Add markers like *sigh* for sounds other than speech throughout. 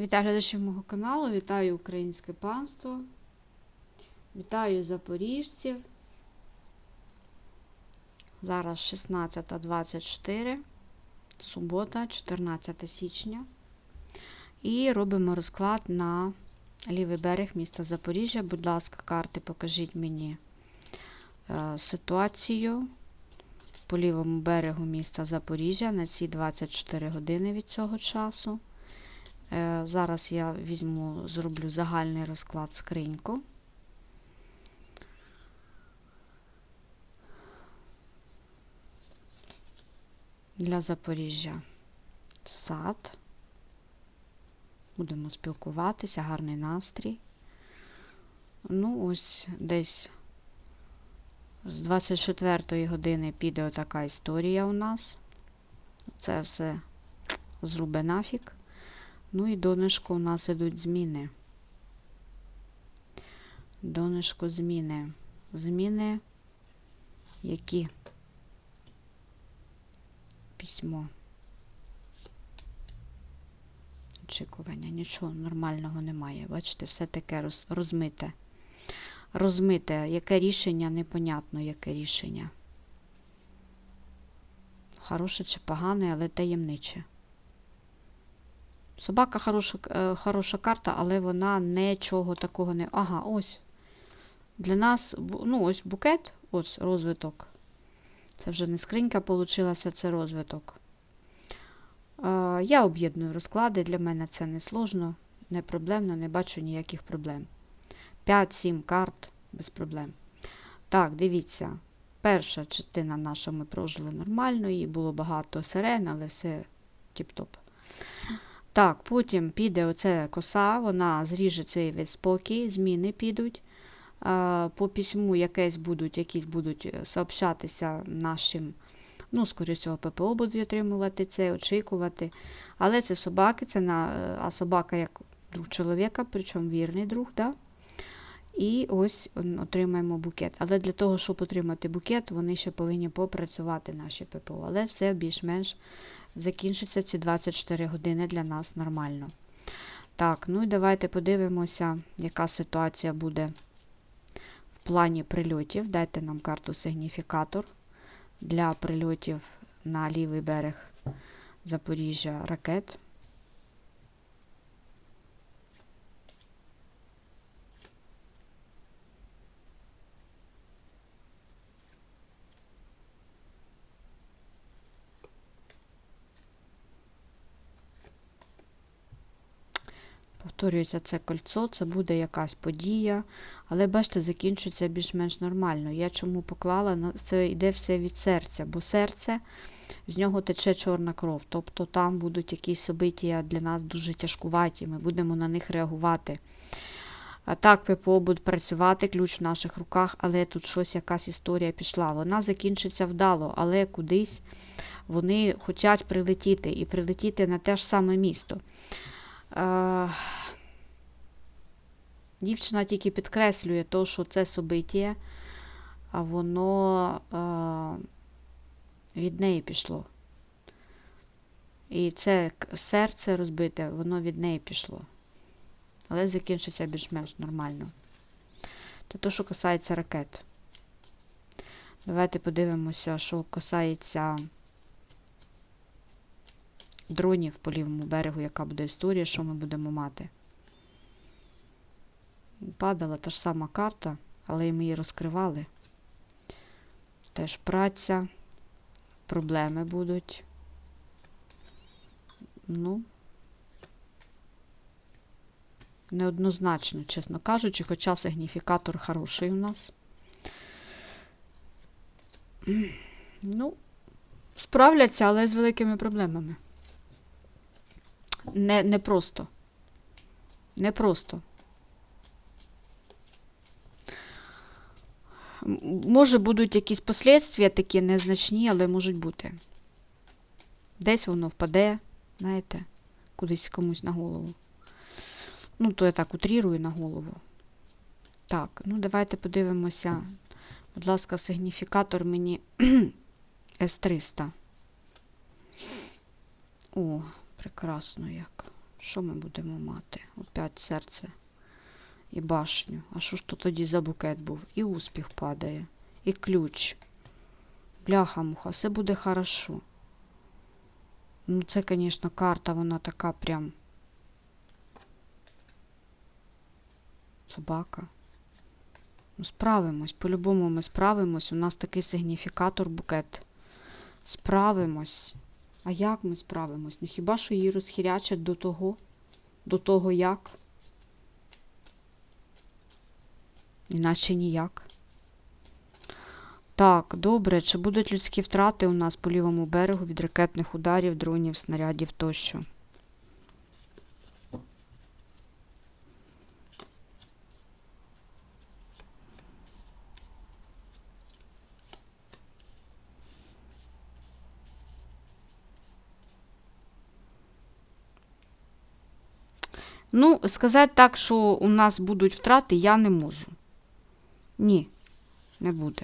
Вітаю глядачів мого каналу, вітаю українське панство, вітаю запоріжців. Зараз 16.24, субота, 14 січня. І робимо розклад на лівий берег міста Запоріжжя. Будь ласка, карти, покажіть мені е, ситуацію по лівому берегу міста Запоріжжя на ці 24 години від цього часу. Е, Зараз я візьму, зроблю загальний розклад скриньку. Для Запоріжжя сад. Будемо спілкуватися, гарний настрій. Ну, ось десь з 24 години піде отака історія у нас. Це все зрубе нафіг. Ну і донышко у нас ідуть зміни. Донышко зміни. Зміни, які письмо. Очікування. Нічого нормального немає. Бачите, все таке роз, розмите. Розмите. Яке рішення, непонятно, яке рішення. Хороше чи погане, але таємниче. Собака хороша, е, хороша карта, але вона нічого такого не. Ага, ось. Для нас, ну, ось букет, ось розвиток. Це вже не скринька получилася, це розвиток. Я об'єдную розклади, для мене це не сложно, не проблемно, не бачу ніяких проблем. 5-7 карт без проблем. Так, дивіться. Перша частина наша ми прожили нормально, і було багато сирен, але все тіп-топ. Так, потім піде оця коса, вона зріже цей весь спокій, зміни підуть. По письму якесь будуть, якісь будуть е, сообщатися нашим, ну, скоріше всього, ППО будуть отримувати це, очікувати. Але це собаки, це на, е, а собака як друг чоловіка, причому вірний друг. Да? І ось отримаємо букет. Але для того, щоб отримати букет, вони ще повинні попрацювати наші ППО. Але все більш-менш закінчиться ці 24 години для нас нормально. Так, ну і давайте подивимося, яка ситуація буде в плані прильотів. Дайте нам карту сигніфікатор для прильотів на лівий берег Запоріжжя ракет. Повторюється це кольцо, це буде якась подія, але бачите, закінчується більш-менш нормально. Я чому поклала, це йде все від серця, бо серце, з нього тече чорна кров. Тобто там будуть якісь собиття для нас дуже тяжкуваті, ми будемо на них реагувати. А так, ППО будуть працювати, ключ в наших руках, але тут щось, якась історія пішла. Вона закінчиться вдало, але кудись вони хочуть прилетіти і прилетіти на те ж саме місто. Дівчина тільки підкреслює то, що це собиття, а воно від неї пішло. І це серце розбите, воно від неї пішло. Але закінчиться більш-менш нормально. Це то, що касається ракет. Давайте подивимося, що касається дронів по лівому берегу, яка буде історія, що ми будемо мати. Падала та ж сама карта, але ми її розкривали. Теж праця, проблеми будуть. Ну, неоднозначно, чесно кажучи, хоча сигніфікатор хороший у нас. Ну, справляться, але з великими проблемами. Не, не просто. Не просто. Може, будуть якісь послідствия такі незначні, але можуть бути. Десь воно впаде, знаєте, кудись комусь на голову. Ну, то я так утрірую на голову. Так, ну давайте подивимося. Будь ласка, сигніфікатор мені *clears throat* С300. О, прекрасно як. Що ми будемо мати? Опять серце і башню. А що ж то тоді за букет був? І успіх падає, і ключ. Бляха-муха, все буде хорошо. Ну, це, звісно, карта, вона така прям. Собака. Ну, справимось. По-любому ми справимось. У нас такий сигніфікатор букет. Справимось. А як ми справимось? Ну хіба що її розхірячать до того? До того як? Іначе ніяк. Так, добре. Чи будуть людські втрати у нас по лівому берегу від ракетних ударів, дронів, снарядів тощо? Ну, сказати так, що у нас будуть втрати, я не можу. Ні, не буде.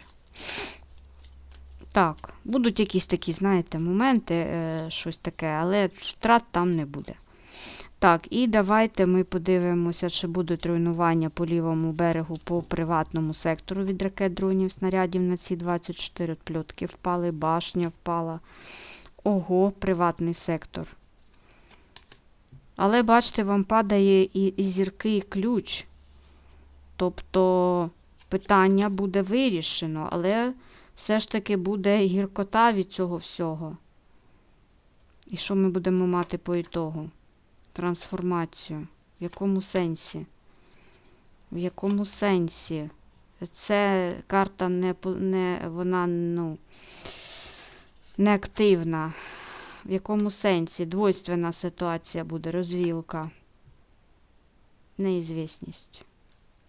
Так, будуть якісь такі, знаєте, моменти, е, щось таке, але втрат там не буде. Так, і давайте ми подивимося, чи будуть руйнування по лівому берегу по приватному сектору від ракет, дронів, снарядів на ці 24 пльотки впали, башня впала. Ого, приватний сектор. Але бачите, вам падає і, і зірки, і ключ. Тобто питання буде вирішено, але все ж таки буде гіркота від цього всього. І що ми будемо мати по ітогу? Трансформацію. В якому сенсі? В якому сенсі? Це карта не, не вона ну, не активна. В якому сенсі? Двойственна ситуація буде, розвілка. Неізвісність.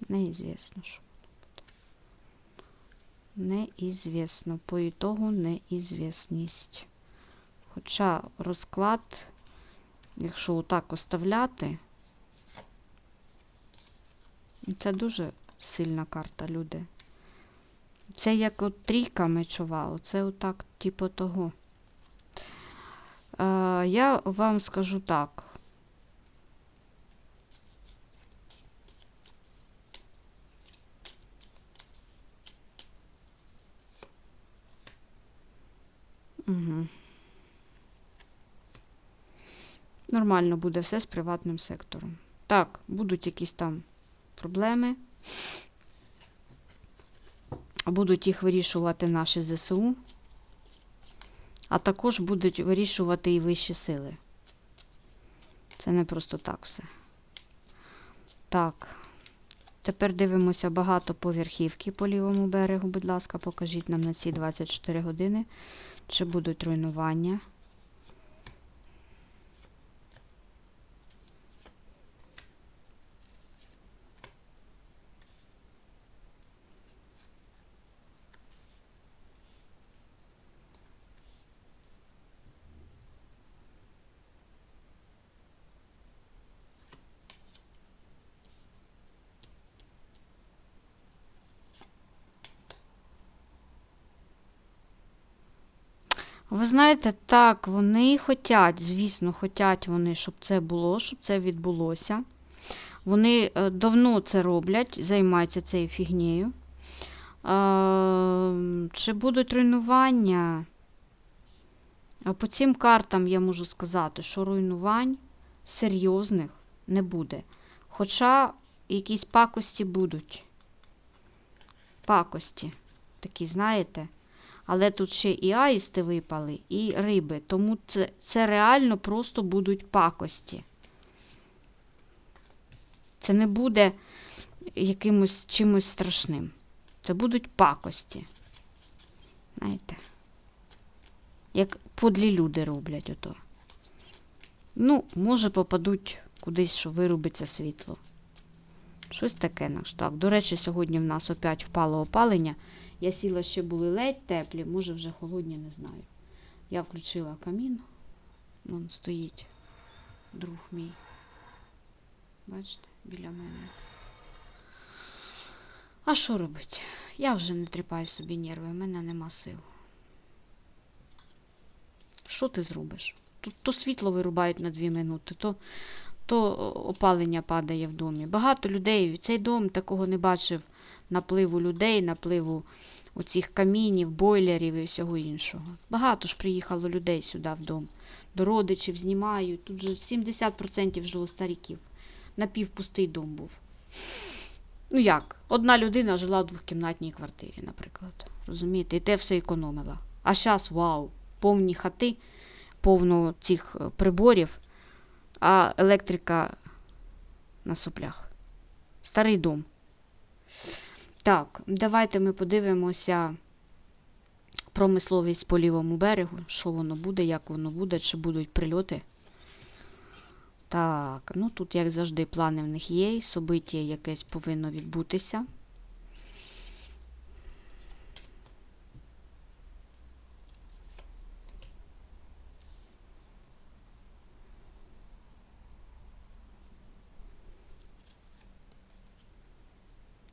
Неізвісно, що воно буде. Неізвісно. По ітогу неізвісність. Хоча розклад, якщо отак оставляти, це дуже сильна карта, люди. Це як от трійка мечова, оце отак, типу того. Я вам скажу так. Угу. Нормально буде все з приватним сектором. Так, будуть якісь там проблеми. Будуть їх вирішувати наші ЗСУ а також будуть вирішувати і вищі сили. Це не просто так все. Так. Тепер дивимося багато поверхівки по лівому берегу. Будь ласка, покажіть нам на ці 24 години, чи будуть руйнування. Ви знаєте, так, вони хотять, звісно, хотять вони, щоб це було, щоб це відбулося. Вони е, давно це роблять, займаються цією фігнею. Е, Чи будуть руйнування? По цим картам я можу сказати, що руйнувань серйозних не буде. Хоча якісь пакості будуть. Пакості. Такі, знаєте. Але тут ще і аїсти випали, і риби. Тому це, це реально просто будуть пакості. Це не буде якимось чимось страшним. Це будуть пакості. Знаєте? Як подлі люди роблять ото. Ну, може, попадуть кудись, що вирубиться світло. Щось таке наш. Так, до речі, сьогодні в нас опять впало опалення. Я сіла ще були ледь теплі, може вже холодні, не знаю. Я включила камін. Вон стоїть друг мій. Бачите, біля мене. А що робить? Я вже не тріпаю собі нерви, в мене нема сил. Що ти зробиш? Тут то світло вирубають на дві минути, то то опалення падає в домі. Багато людей, цей дом такого не бачив напливу людей, напливу оцих камінів, бойлерів і всього іншого. Багато ж приїхало людей сюди в дом. До родичів знімають. Тут же 70% жило старіків. Напівпустий дом був. Ну як? Одна людина жила в двохкімнатній квартирі, наприклад. Розумієте? І те все економила. А зараз, вау, повні хати, повно цих е, приборів, а електрика на соплях. Старий дом. Так, давайте ми подивимося промисловість по лівому берегу, що воно буде, як воно буде, чи будуть прильоти. Так, ну тут, як завжди, плани в них є, і собиття якесь повинно відбутися.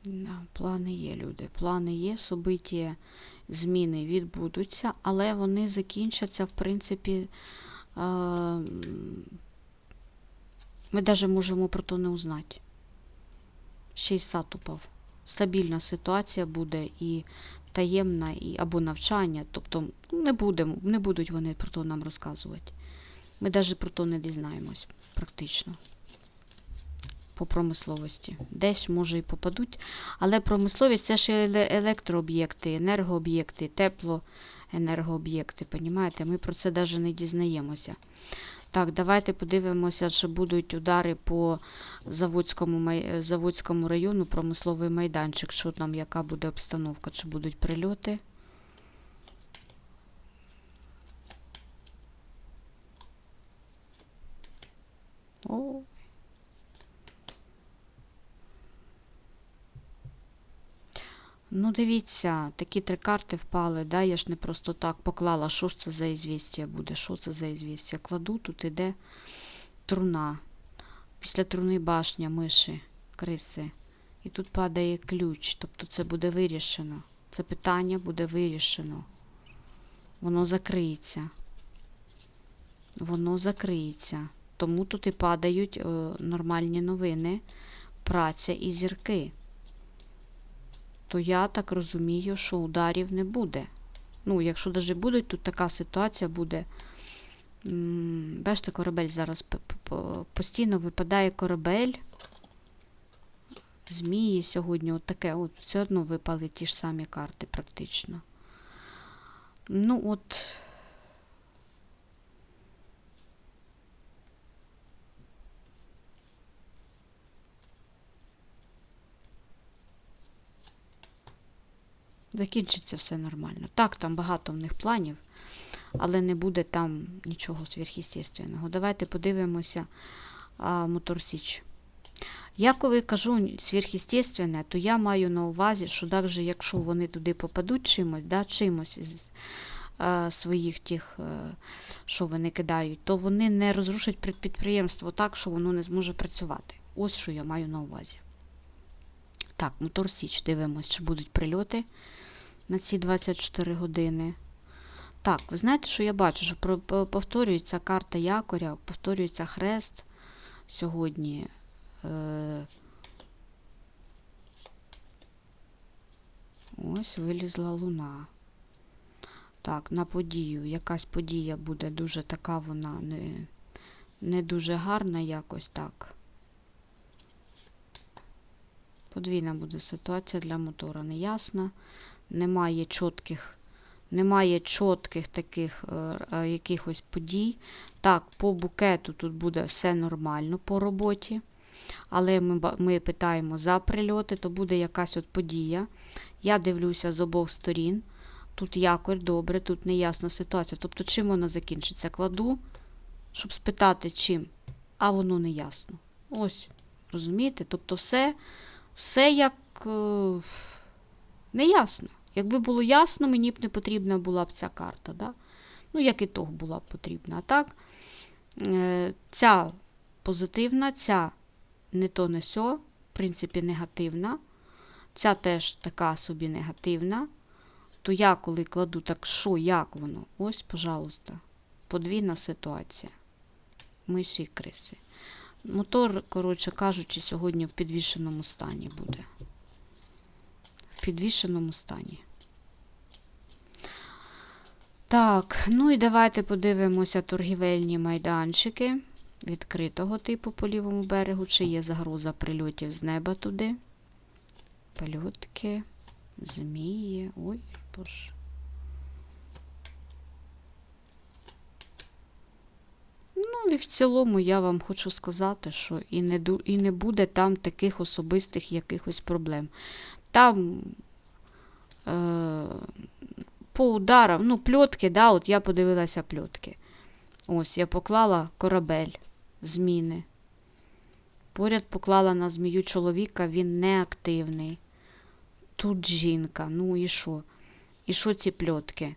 Да, плани є, люди. Плани є, собиття, зміни відбудуться, але вони закінчаться, в принципі. Е- ми навіть можемо про то не узнати. Ще й сад упав. Стабільна ситуація буде і таємна, і, або навчання. Тобто ну, не, будемо, не будуть вони про то нам розказувати. Ми навіть про то не дізнаємось практично. По промисловості. Десь, може, і попадуть. Але промисловість це ж електрооб'єкти, енергооб'єкти, теплоенергооб'єкти. Понімаєте? Ми про це навіть не дізнаємося. Так, давайте подивимося, чи будуть удари по Заводському, Заводському району, промисловий майданчик. Що там, яка буде обстановка, чи будуть прильоти. О. Ну, дивіться, такі три карти впали, да? я ж не просто так поклала, що ж це за ізвістія буде, що це за ізвістія. Кладу, тут іде труна. Після труни башня, миші, криси. І тут падає ключ, тобто це буде вирішено. Це питання буде вирішено. Воно закриється. Воно закриється. Тому тут і падають е, нормальні новини, праця і зірки то я так розумію, що ударів не буде. Ну, якщо навіть будуть, тут така ситуація буде. Бачите, корабель зараз постійно випадає корабель. Змії сьогодні от таке, от все одно випали ті ж самі карти практично. Ну, от. Закінчиться все нормально. Так, там багато в них планів, але не буде там нічого сверхъестественного. Давайте подивимося а, Мотор Січ. Я коли кажу сверхъестественне, то я маю на увазі, що навіть якщо вони туди попадуть чимось, да, чимось з е, своїх тих, е, що вони кидають, то вони не розрушать під- підприємство так, що воно не зможе працювати. Ось що я маю на увазі. Так, Мотор Січ, дивимось, чи будуть прильоти на ці 24 години. Так, ви знаєте, що я бачу, що повторюється карта якоря, повторюється хрест сьогодні. Е, Ось вилізла луна. Так, на подію. Якась подія буде дуже така, вона не, не дуже гарна якось так. Подвійна буде ситуація для мотора неясна. Немає чітких, немає чітких таких е, е, якихось подій. Так, по букету тут буде все нормально по роботі. Але ми, ми питаємо за прильоти, то буде якась от подія. Я дивлюся з обох сторін. Тут якорь добре, тут неясна ситуація. Тобто, чим вона закінчиться? Кладу, щоб спитати, чим, а воно не ясно. Ось, розумієте? Тобто, все, все як е, неясно. Якби було ясно, мені б не потрібна була б ця карта. Да? Ну, як і того була б потрібна. Так, е, ця позитивна, ця не то не сьо, в принципі, негативна. Ця теж така собі негативна. То я, коли кладу так, що, як воно? Ось, пожалуйста, подвійна ситуація. Миші і криси. Мотор, коротше кажучи, сьогодні в підвішеному стані буде. В підвішеному стані. Так, ну і давайте подивимося торгівельні майданчики відкритого типу по лівому берегу, чи є загроза прильотів з неба туди. Польотки, змії. Ой, боже. Ну і в цілому я вам хочу сказати, що і не, і не буде там таких особистих якихось проблем. Там е, по ударам, ну, пльотки, да, от я подивилася пльотки. Ось, я поклала корабель зміни. Поряд поклала на змію чоловіка, він неактивний. Тут жінка, ну і що? І що ці пльотки?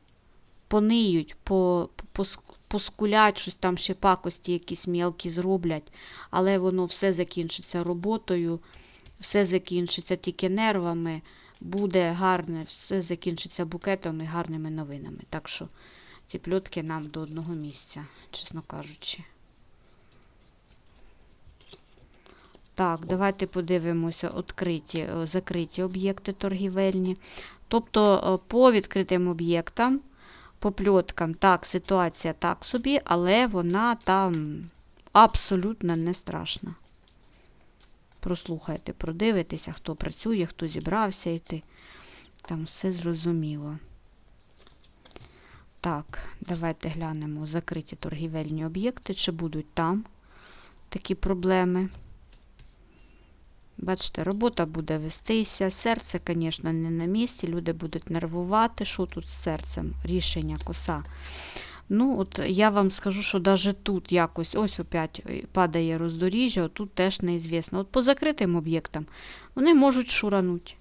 Пониють, по, пос- поскулять, щось там ще пакості якісь мілкі зроблять, але воно все закінчиться роботою, все закінчиться тільки нервами, буде гарне, все закінчиться букетом і гарними новинами. Так що ці пльотки нам до одного місця, чесно кажучи. Так, давайте подивимося відкриті, е, закриті об'єкти торгівельні. Тобто е, по відкритим об'єктам, по пльоткам, так, ситуація так собі, але вона там абсолютно не страшна. Прослухайте, продивитеся, хто працює, хто зібрався йти. Там все зрозуміло. Так, давайте глянемо закриті торгівельні об'єкти, чи будуть там такі проблеми. Бачите, робота буде вестися. Серце, звісно, не на місці. Люди будуть нервувати. Що тут з серцем? Рішення коса. Ну, от я вам скажу, що навіть тут якось ось опять е, падає роздоріжжя, тут теж неізвісно. От по закритим об'єктам вони можуть шурануть.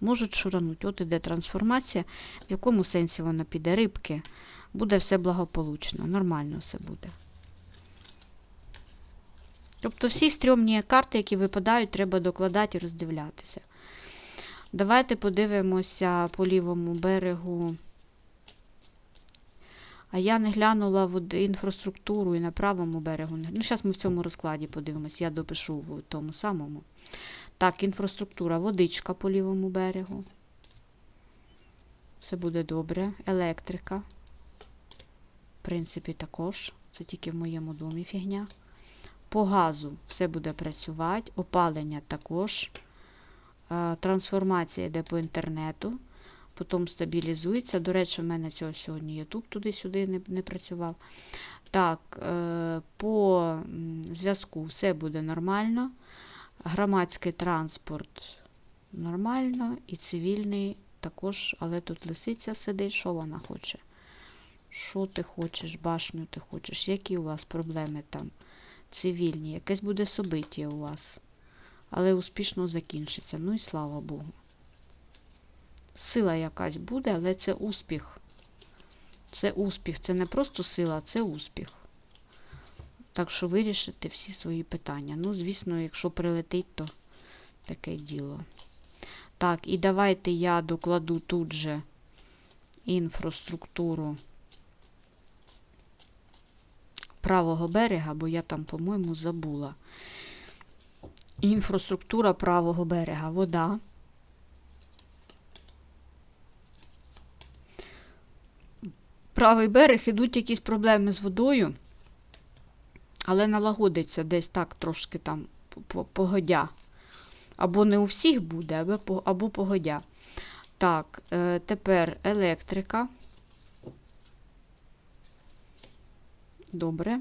Можуть шурануть. От іде трансформація. В якому сенсі вона піде? Рибки. Буде все благополучно, нормально все буде. Тобто всі стрьомні карти, які випадають, треба докладати і роздивлятися. Давайте подивимося по лівому берегу. А я не глянула в інфраструктуру і на правому берегу. Ну, зараз ми в цьому розкладі подивимося, я допишу в тому самому. Так, інфраструктура, водичка по лівому берегу. Все буде добре. Електрика. В принципі, також. Це тільки в моєму домі фігня. По газу все буде працювати, опалення також. Е, Трансформація йде по інтернету, потім стабілізується. До речі, в мене цього сьогодні YouTube туди-сюди не, не працював. Так, е, по зв'язку все буде нормально. Громадський транспорт нормально, і цивільний також, але тут лисиця сидить, що вона хоче? Що ти хочеш, башню ти хочеш? Які у вас проблеми там? цивільні, якесь буде собиття у вас, але успішно закінчиться. Ну і слава Богу. Сила якась буде, але це успіх. Це успіх. Це не просто сила, це успіх. Так що вирішите всі свої питання. Ну, звісно, якщо прилетить, то таке діло. Так, і давайте я докладу тут же інфраструктуру правого берега, бо я там, по-моєму, забула. Інфраструктура правого берега, вода. Правий берег ідуть якісь проблеми з водою, але налагодиться десь так трошки там погодя. Або не у всіх буде, або, погодя. Так, е, тепер електрика. Добре.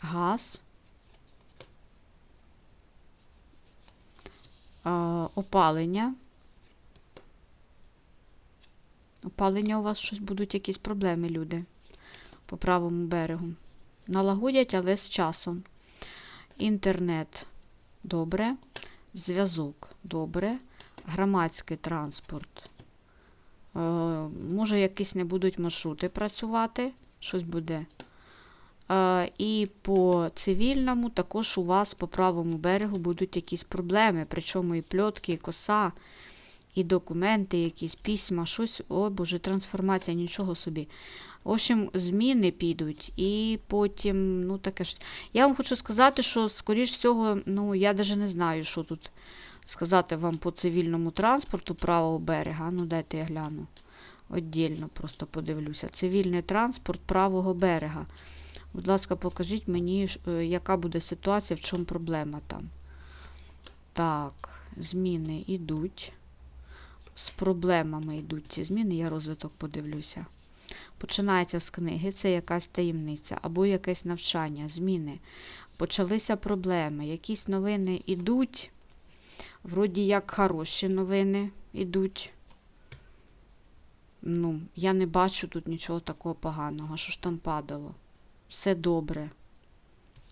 Газ. А, опалення. Опалення у вас щось будуть якісь проблеми, люди, по правому берегу. Налагодять, але з часом. Інтернет добре. Зв'язок добре. Громадський транспорт. Е, може, якісь не будуть маршрути працювати. Щось буде Е, І по цивільному також у вас по правому берегу будуть якісь проблеми, причому і пльотки, і коса, і документи, якісь письма, щось, о Боже, трансформація, нічого собі. В общем, зміни підуть, і потім, ну таке ж. Я вам хочу сказати, що, скоріш всього, ну, я навіть не знаю, що тут сказати вам по цивільному транспорту правого берега. Ну, дайте я гляну. Отдільно просто подивлюся. Цивільний транспорт правого берега. Будь ласка, покажіть мені, е, яка буде ситуація, в чому проблема там. Так, зміни йдуть. З проблемами йдуть ці зміни, я розвиток подивлюся. Починається з книги, це якась таємниця або якесь навчання, зміни. Почалися проблеми, якісь новини йдуть. Вроді як хороші новини йдуть. Ну, я не бачу тут нічого такого поганого. Що ж там падало? Все добре.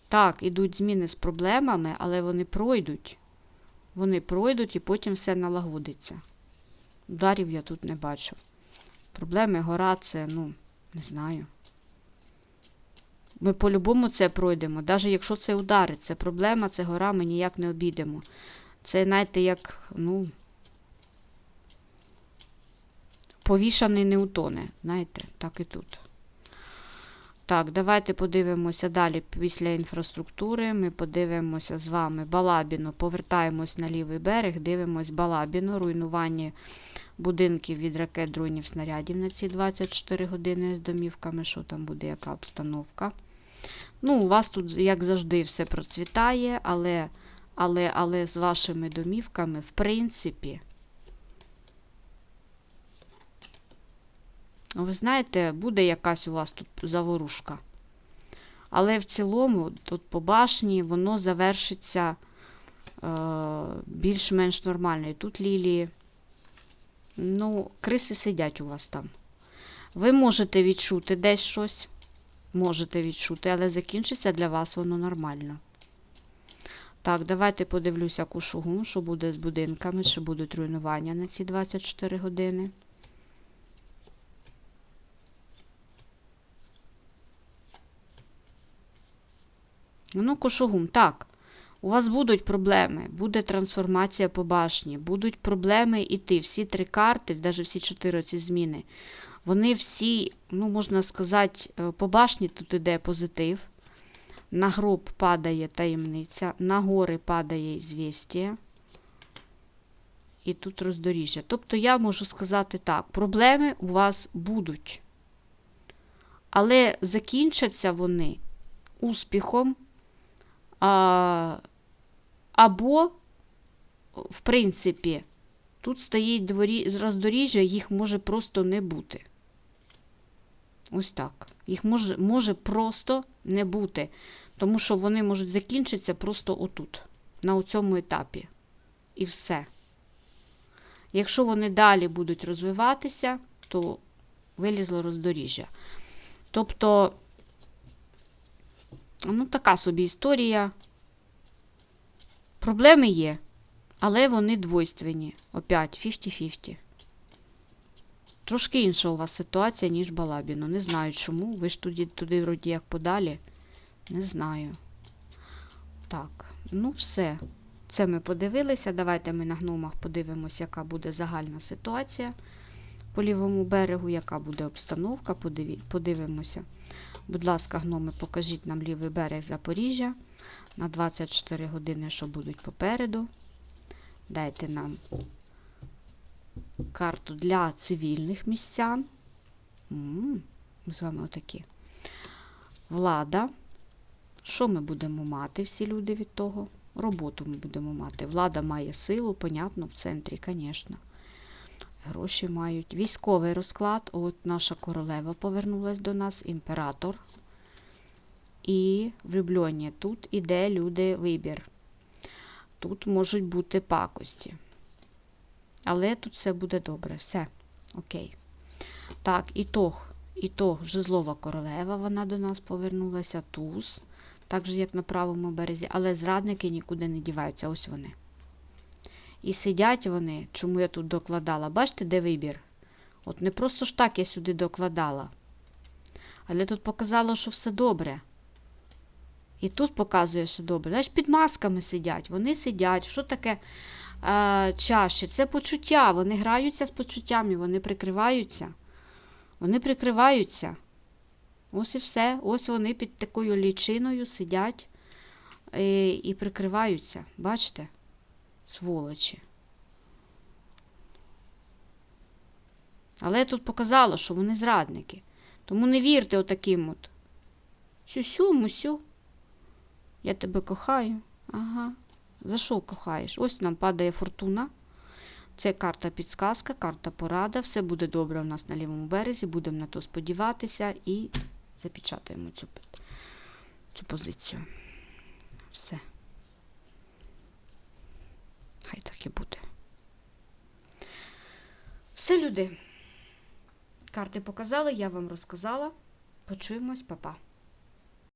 Так, ідуть зміни з проблемами, але вони пройдуть. Вони пройдуть і потім все налагодиться. Ударів я тут не бачу. Проблеми гора це, ну, не знаю. Ми по-любому це пройдемо. Навіть якщо це удари, це проблема, це гора, ми ніяк не обійдемо. Це, знаєте, як, ну. Повішаний не утоне. Знаєте, так і тут. Так, давайте подивимося далі після інфраструктури. Ми подивимося з вами Балабіно. Повертаємось на лівий берег, дивимось Балабіно, руйнування будинків від ракет, дронів, снарядів на ці 24 години з домівками. Що там буде, яка обстановка? Ну, у вас тут, як завжди, все процвітає, але, але, але з вашими домівками, в принципі. Ви знаєте, буде якась у вас тут заворушка. Але в цілому, тут по башні, воно завершиться е, більш-менш нормально. І тут лілії. Ну, криси сидять у вас там. Ви можете відчути десь щось. Можете відчути, але закінчиться для вас воно нормально. Так, давайте подивлюся кушугу, що буде з будинками, чи будуть руйнування на ці 24 години. Ну, кошугум, так. У вас будуть проблеми, буде трансформація по башні, будуть проблеми іти. Всі три карти, навіть всі чотири ці зміни. Вони всі, ну, можна сказати, е, по башні тут іде позитив. На гроб падає таємниця, на гори падає звістя. І тут роздоріжжя. Тобто я можу сказати так: проблеми у вас будуть. Але закінчаться вони успіхом. А, або, в принципі, тут стоїть дворі, роздоріжжя, їх може просто не бути. Ось так. Їх може, може просто не бути. Тому що вони можуть закінчитися просто отут, на цьому етапі. І все. Якщо вони далі будуть розвиватися, то вилізло роздоріжжя. Тобто. Ну, така собі історія. Проблеми є, але вони двойственні. Опять 50-50. Трошки інша у вас ситуація, ніж Балабіно. Не знаю чому. Ви ж туди, туди вроді як подалі. Не знаю. Так, ну все. Це ми подивилися. Давайте ми на гномах подивимося, яка буде загальна ситуація по лівому берегу, яка буде обстановка. Подиві... Подивимося. Будь ласка, гноми, покажіть нам лівий берег Запоріжжя на 24 години, що будуть попереду. Дайте нам карту для цивільних містян. Ми з вами отакі. Влада. Що ми будемо мати, всі люди від того? Роботу ми будемо мати. Влада має силу, понятно, в центрі, звісно. Гроші мають. Військовий розклад. От наша королева повернулась до нас, імператор. І влюблені. Тут іде люди вибір. Тут можуть бути пакості. Але тут все буде добре. Все. Окей. Так, ітог. Ітог. Жезлова королева, вона до нас повернулася. Туз. Так же, як на правому березі. Але зрадники нікуди не діваються. Ось вони. І сидять вони, чому я тут докладала. Бачите, де вибір? От не просто ж так я сюди докладала. Але тут показало, що все добре. І тут показує, що добре. Знаєш, під масками сидять. Вони сидять. Що таке а, чаші? Це почуття. Вони граються з почуттями, вони прикриваються. Вони прикриваються. Ось і все. Ось вони під такою лічиною сидять е, і прикриваються. Бачите? Сволочі. Але я тут показала, що вони зрадники. Тому не вірте отаким от. Сю-сю, мусю. Я тебе кохаю. Ага. За що кохаєш? Ось нам падає фортуна. Це карта підсказка, карта порада. Все буде добре у нас на лівому березі. Будемо на то сподіватися і запечатаємо цю, цю позицію. Все. Хай так і буде. Все, люди. Карти показали, я вам розказала. Почуємось, па-па.